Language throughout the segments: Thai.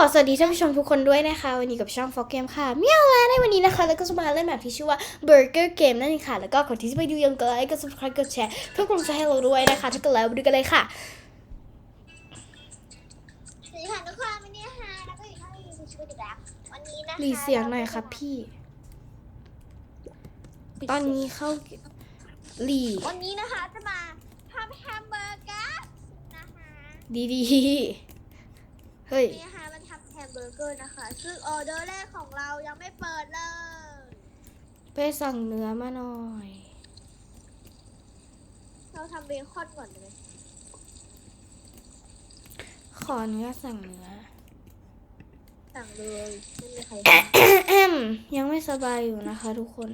ขอสวัสดีท่านผู้ชมทุกคนด้วยนะคะ วันนี้กับช่องฟอกเกมค่ะเมียวแล้วในวันนี้นะคะ แล้วก็จะมาเล่นแบบที่ชื่อว่า Burger Game นั่นเองค่ะ แล้วก็ก่อนที่จะไปดูอยังกดไลค์กด subscribe กดแชร์เพื่อกำลังใจให้เราด้วยนะคะ ถ้าเกิดแล้วไปดูกันเลยค่ะสวัสดีค่ะทุกคนวันนี้นะคะแล้วก็อยู่ที่รีวิวชีวิตอีกแล้ววันนี้นะคะรีเสียงหน่อยครับพี่ ตอนนี้เข้ารีวันนี้นะคะจะมาทำแฮมเบอร์เกอร์นะคะดีๆเฮ้ยนี่นะคะมันทำแฮมเบอร์เกอร์นะคะ ซึ่งออเดอร์แรกของเรายังไม่เปิดเลย ไปสั่งเนื้อมาหน่อย เราทำเบคอนก่อนเลยขอเนื้อสั่งเนื้อ สั่งเลยไม่มีใครแอมยังไม่สบายอยู่นะคะทุกคน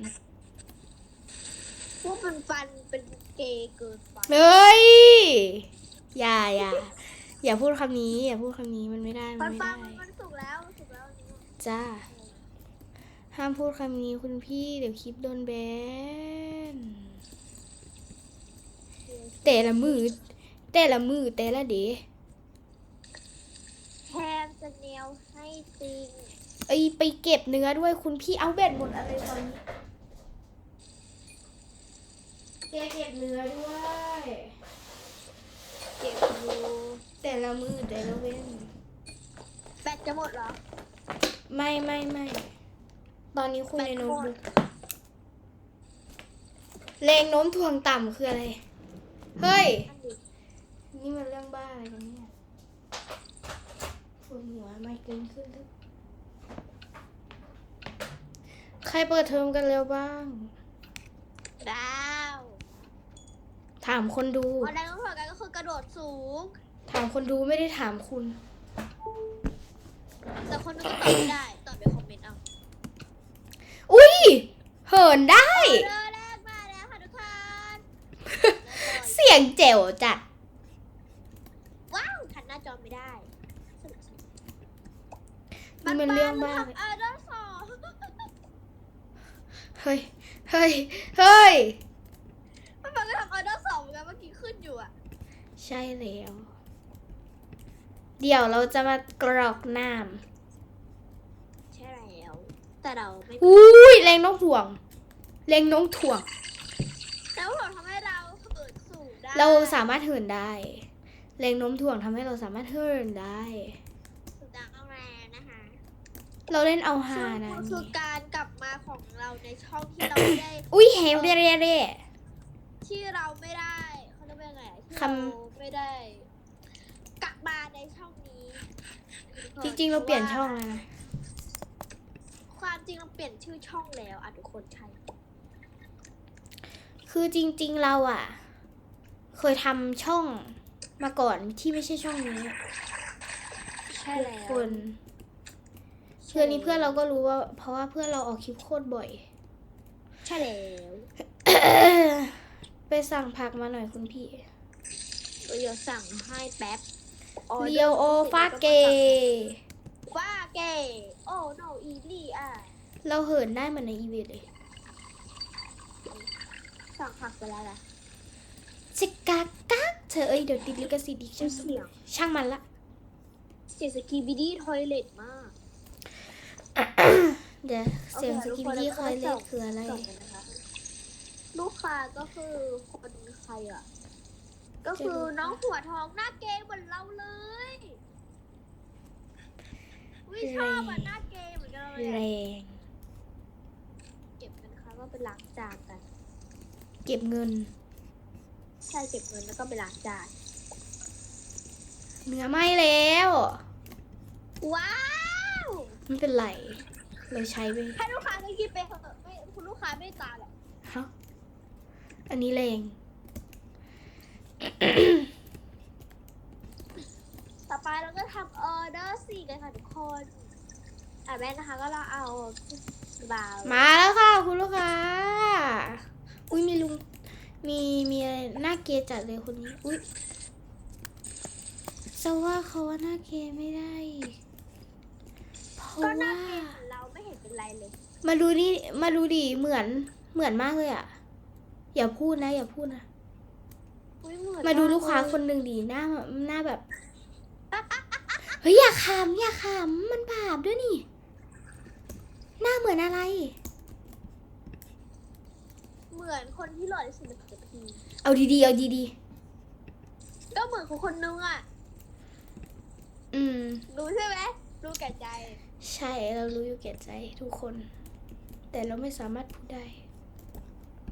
พวกมันฟันเป็นเกย์เกินไป เฮ้ย อย่าอย่า อย่าพูดคำนี้ อย่าพูดคำนี้มันไม่ได้ฟัมันนไม่ฟัได้นมันสุกแล้วสุกแล้วอันนี้จ้าห้ามพูดคำนี้คุณพี่เดี๋ยวคลิปโดนแบนแต่ละมือแต่ละมือแต่ละเดย์แฮมจะเนลให้จริงเอ้ยไปเก็บเนื้อด้วยคุณพี่เอาเบ็ดหมดอะไรตอนนี้แกเก็บเนื้อด้วย เก็บอยู่ แต่ละมือแต่ละเว้นแบตจะหมดเหรอ ไม่ไม่ไม่ตอนนี้คุยในโน้ตบุ๊กแรงโน้มถ่วงต่ำคืออะไร เฮ้ยอันนี้นี่มันเรื่องบ้าอะไรกันเนี่ยปวดหัวไม่เกินขึ้นแล้วใครเปิดเทอมกันเร็วบ้าง ดาว ถามคนดูออนไลน์ต้องถอดกันก็คือกระโดดสูง ถามคนดูไม่ได้ถามคุณ แต่คนนึงก็ตอบไม่ได้ ตอบในคอมเมนต์เอาอุ้ยเหินได้เริ่มแรกมาแล้วค่ะทุกคนเสียงเจ๋วจัด ว้าวทันหน้าจอไม่ได้นี่มันเรื่องบ้าทำเออเดอร์สองเฮ้ย เฮ้ย เฮ้ย มันบอกว่าทำออเดอร์สองเหมือนกันเมื่อกี้ขึ้นอยู่อะ ใช่แล้ว เดี๋ยวเราจะมากรอกน้ใช่แล้ว แต่เราไม่ำอุ้ยแรงโน้มถ่วงแรงโน้มถ่วง แล้วเราทำให้เราเปิดสูงได้เราสามารถเหินได้แรงโน้มถ่วงทำให้เราสามารถเหินได้ สูงดังเอาแรงนะคะเราเล่นเอาฮาซึ่งนะมันคือนี่การกลับมาของเราในช่องที่เราไม่ได้ อุ้ยเฮลเร่เร่เร่ ที่เราไม่ได้เขาเรียกว่าไงอะที่ คำ เราไม่ได้ กลับมาในช่องนี้ จ ริงๆเราเปลี่ยนช่องแล้วนะ ความจริงเราเปลี่ยนชื่อช่องแล้วอะทุกคนใช่คือจริง ๆเราอะ เคยทำช่องมาก่อนที่ไม่ใช่ช่องนี้ใช่แล้วคนเพื่อนนี้เพื่อนเราก็รู้ว่า เพราะว่าเพื่อนเราออกคลิปโคตรบ่อย ใช่แล้วไปสั่งผักมาหน่อยคุณพี่เดี๋ยวสั่งให้แป๊บเรียวโอฟาเก ฟาเกโอ้โนอีลี่อะเราเหินได้เหมือนในอีเวนต์เลยสั่งผักไปแล้วล่ะจิกากักเธอเอ้ยเดี๋ยวติดลิขสิทธิ์อีกช่างเสียงช่างมันละเสียงสกีบิดี้ทอยเลตมากเดี๋ยวเสียงสโอเคกิปทุกคนปี้แล้วคก็อยเล่ส่นงคืออะไรส่งกันนะคะลูกค้าก็คือคนใครอะ ก็คือน้องหัวทองหน้าเกย์เหมือนเราเลยวิ ชอบอะหน้าเกย์เหมือนกันเลยแรอะง เก็บเป็นค่ะว่าเป็นล้างจานกัน เก็บเงิน ใช่เก็บเงินแล้วก็ไปล้างจาน เนื้อไหม้แล้ว ว้าว ไม่เป็นไร เราใช้ไปให้ลูกค้าก็คิดไปเถอะไม่คุณลูกค้าไม่ตายหรอกฮะอันนี้แรง ต่อไปเราก็ทำออเดอร์สี่กันค่ะทุกคน อะแม่นะคะก็เราเอาบาวมาแล้วค่ะ คุณลูกค้า อุ้ยมีลุง มีมีอะไรหน้าเกย์จัดเลยคนนี้ อุ้ยจะว่าเขาว่าหน้าเกย์ไม่ได้ เพราะก็หน้าว่า เกย์เหมือนเราไม่เห็นเป็นไรเลย มาดูนี่มาดูดิเหมือนเหมือนมากเลยอะอย่าพูดนะ อย่าพูดนะ อุ๊ยเหอนมาดูกลูกค้าเยคนหนึ่งดีหน้าหน้าแบบ เฮ้ยอย่าขำอย่าขำมันบาปด้วยนี่ หน้าเหมือนอะไร เหมือนคนที่หล่อที่สุดในปัตตภีเอาดีๆ เอาดีก็เหมือนคนคนนึงอะ ๆ อืม รู้ใช่ไหมรู้แก่ใจ ใช่เรารู้อยู่แก่ใจทุกคน แต่เราไม่สามารถพูดได้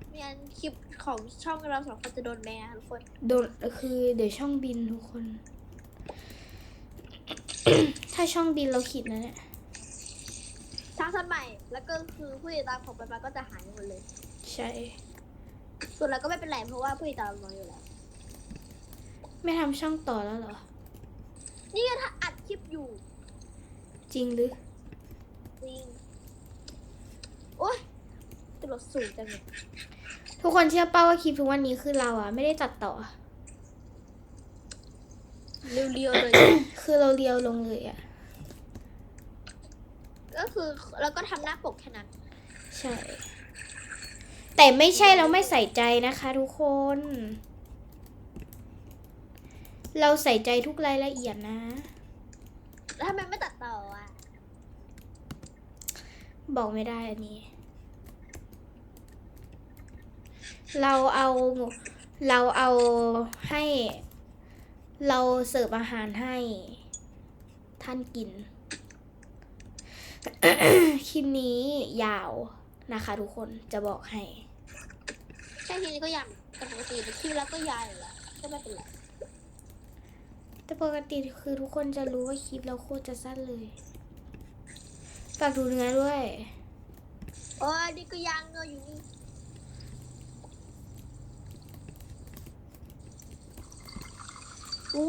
เมียนคลิปของช่องเราสองคนจะโดนแบนนะทุกคน โดนคือเดี๋ยวช่องบินทุกคน ถ้าช่องบินเราขิดนะเนี่ย สร้างสันใหม่ แล้วก็คือผู้ติดตามของไปมาก็จะหายหมดเลย ใช่ ส่วนเราก็ไม่เป็นไรเพราะว่าผู้ติดตามเราน้อยอยู่แล้ว ไม่ทำช่องต่อแล้วเหรอ นี่ก็ถ้าอัดคลิปอยู่จริงหรือ จริงโอ๊ยตลดสูงจังเลยทุกคนเชื่อเป้าว่าคลิปทุกวันนี้คือเราอะไม่ได้ตัดต่อ เรียวๆเลย คือเราเรียวลงเลยอะ ก็คือเราก็ทำหน้าปกแค่นั้น ใช่ แต่ไม่ใช่เราไม่ใส่ใจนะคะทุกคน เราใส่ใจทุกรายละเอียดนะแล้วทำไมไม่ตัดต่ออะ บอกไม่ได้อันนี้ เราเอาเราเอาให้ เราเสิร์ฟอาหารให้ท่านกิน คลิปนี้ยาวนะคะทุกคนจะบอกให้แค่ทีนี้ก็ยำแต่ปกติในคลิปแล้วก็ยายอยู่แล้วก็ไม่เป็นไรแต่ปกติคือทุกคนจะรู้ว่าคลิปเราโคตรจะสั้นเลยฝากดูเนื้อด้วยโอ้ยนี่ก็ยางเงยอยู่นี่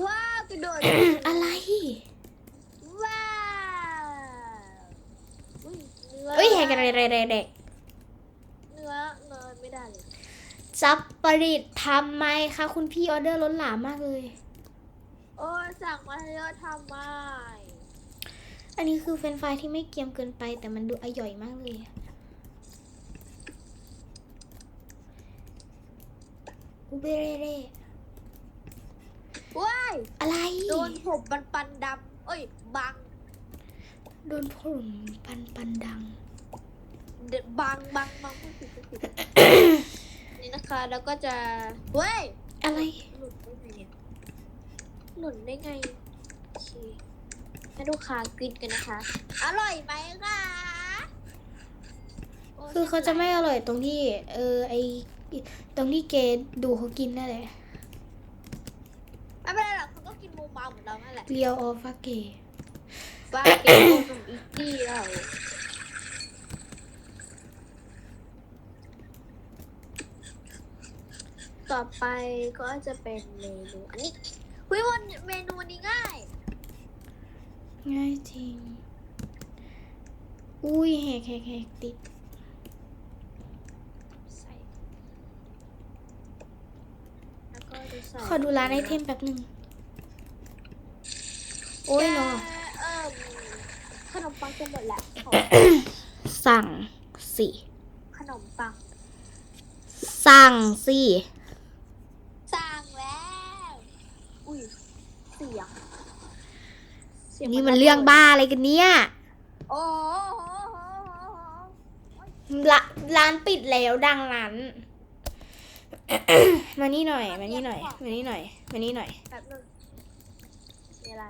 ว้าวกระโดดอะไร ว้าวอุ้ยเนื้อ เอ้ยแหกอะไรอะไรอะไรเนื้อเนื้อไม่ได้เลยจับปริตทำไมคะคุณพี่ออเดอร์ล้นหลามมากเลย โอ้สั่งมาเยอะทำไมอันนี้คือเฟรนฟรายที่ไม่เกรียมเกินไปแต่มันดูอร่อยมากเลยอะอุเบเรเรว้ายอะไร โดนผมปันปันดำเอ้ยบัง โดนผมปันปันดัง เดบังบังบังพูดผิดพูดผิดนี่นะคะแล้วก็จะเว้ยอะไรหลุดได้ไงเนี่ยหลุดได้ไงโอเคให้ลูกค้ากินกันนะคะ อร่อยไหมคะโยคือเขาจะไม่อร่อยตรงที่ เออไอตรงที่เกดดูเขากินนั่นแหละไม่เป็นไรหรอกเขาก็กินมูเมาเหมือนเรานั่นแหละเรียวออฟาเกบ้าเก็บโคนของอีกกี้เรา ต่อไปก็จะเป็นเมนูอันนี้คุยวันเมนูอันนี้ง่าย ง่ายจริง อุ้ยแหกแหกแหกติดใส่แล้วก็จะใส่ขอดูร้านไอเทมแป๊บหนึ่ง โอ้ยเนาะแกเอิ่มขนมปังจะหมดแล้วขอสั่งสิขนมปัง สั่งสิสั่งแล้ว อุ้ยเสียงเสียงนี่มันเรื่องบ้าอะไรกันเนี่ยโอ้โหละร้านปิดแล้วดังนั้น มานี่หน่อย มานี่หน่อย มานี่หน่อย มานี่หน่อย แบบนึงมีอะไร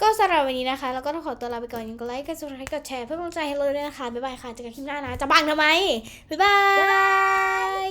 ก็สำหรับวันนี้นะคะ เราก็ต้องขอตัวลาไปก่อนยังก็ไลค์กดซับสไครต์กดแชร์เพื่อเป็นกำลังใจให้เราด้วยนะคะ บ๊ายบายค่ะเจอกันคลิปหน้านะ จะบังทำไม บ๊ายบาย